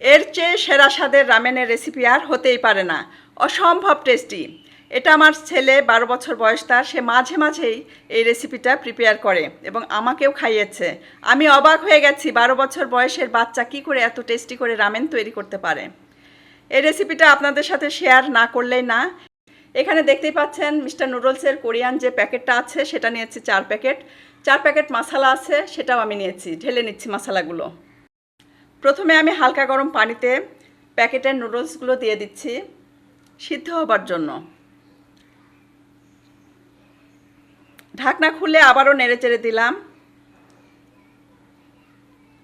এর চেয়ে সেরা স্বাদের রামেনের রেসিপি আর হতেই পারে না। অসম্ভব টেস্টি এটা আমার ছেলে বারো বছর বয়স তার, সে মাঝে মাঝেই এই রেসিপিটা প্রিপেয়ার করে এবং আমাকেও খাইয়েছে। আমি অবাক হয়ে গেছি বারো বছর বয়সের বাচ্চা কি করে এত টেস্টি করে রামেন তৈরি করতে পারে। এই রেসিপিটা আপনাদের সাথে শেয়ার না করলেই না। এখানে দেখতেই পাচ্ছেন মিস্টার নুডলসের কোরিয়ান যে প্যাকেটটা আছে, সেটা নিয়েছি চার প্যাকেট। চার প্যাকেট মশলা আছে, সেটাও আমি নিয়েছি। ঢেলে নিচ্ছি মশলাগুলো। প্রথমে আমি হালকা গরম পানিতে প্যাকেটের নুডলসগুলো দিয়ে দিচ্ছি, সিদ্ধ হবার জন্য। ঢাকনা খুলে আবারও নেড়ে চেড়ে দিলাম।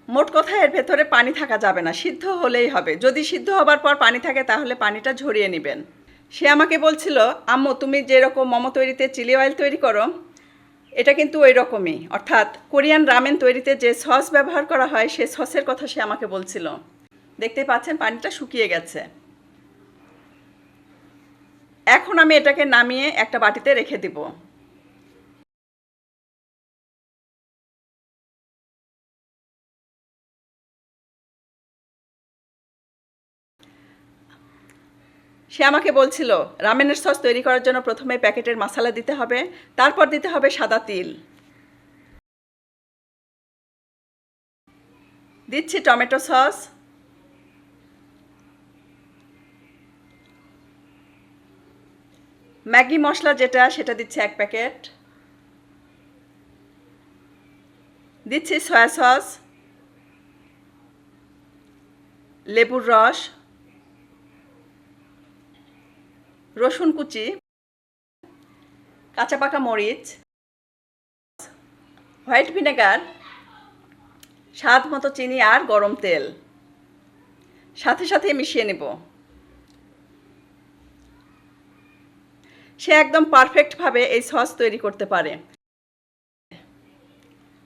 মোট কথা এর ভেতরে পানি থাকা যাবে না, সিদ্ধ হলেই হবে। যদি সিদ্ধ হবার পর পানি থাকে, তাহলে পানিটা ঝরিয়ে নেবেন। সে আমাকে বলছিল, আম্মু, তুমি যেরকম মোমো তৈরিতে চিলি অয়েল তৈরি করো এটা কিন্তু ওই রকমই অর্থাৎ কোরিয়ান রামেন তৈরিতে যে সস ব্যবহার করা হয়, সে সসের কথা সে আমাকে বলছিল। দেখতে পাচ্ছেন, পানিটা শুকিয়ে গেছে। এখন আমি এটাকে নামিয়ে একটা বাটিতে রেখে দিব। সে আমাকে বলছিল, রামেনের সস তৈরি করার জন্য প্রথমে প্যাকেটের মশলা দিতে হবে, তারপর দিতে হবে সাদা তিল। দিচ্ছি টমেটো সস। ম্যাগি মশলা যেটা, সেটা দিচ্ছি এক প্যাকেট। দিচ্ছি সয়া সস। লেবুর রস। রসুন কুচি, কাঁচা পাকা মরিচ, হোয়াইট ভিনেগার, স্বাদ মতো চিনি আর গরম তেল। সাথে সাথে মিশিয়ে নেব। সে একদম পারফেক্টভাবে এই সস তৈরি করতে পারে।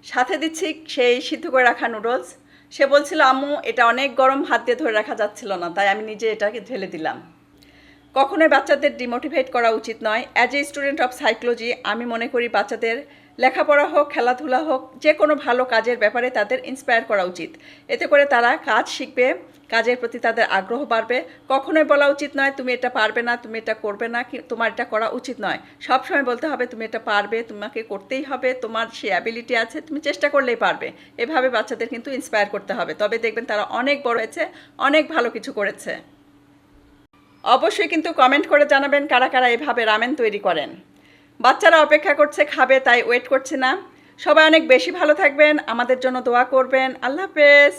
সাথে দিচ্ছি সেই সিদ্ধ করে রাখা নুডলস সে বলছিল, আম্মু, এটা অনেক গরম হাত দিয়ে ধরে রাখা যাচ্ছিল না, তাই আমি নিজে এটাকে ঢেলে দিলাম। কখনোই বাচ্চাদের ডিমোটিভেট করা উচিত নয়। As a student of psychology আমি মনে করি বাচ্চাদের লেখাপড়া হোক, খেলাধুলা হোক, যে কোনো ভালো কাজের ব্যাপারে তাদের ইন্সপায়ার করা উচিত। এতে করে তারা কাজ শিখবে, কাজের প্রতি তাদের আগ্রহ বাড়বে। কখনোই বলা উচিত নয়, তুমি এটা পারবে না, তুমি এটা করবে না, কি তোমার এটা করা উচিত নয়। সব সময় বলতে হবে, তুমি এটা পারবে, তোমাকে করতেই হবে, তোমার সে অ্যাবিলিটি আছে, তুমি চেষ্টা করলেই পারবে। এভাবে বাচ্চাদের কিন্তু ইন্সপায়ার করতে হবে। তবে দেখবেন তারা অনেক বড় হয়েছে, অনেক ভালো কিছু করেছে। অবশ্যই কিন্তু কমেন্ট করে জানাবেন কারা কারা এভাবে রামেন তৈরি করেন। বাচ্চারা অপেক্ষা করছে, খাবে তাই ওয়েট করছে না। সবাই অনেক বেশি ভালো থাকবেন, আমাদের জন্য দোয়া করবেন। আল্লাহ হাফেজ।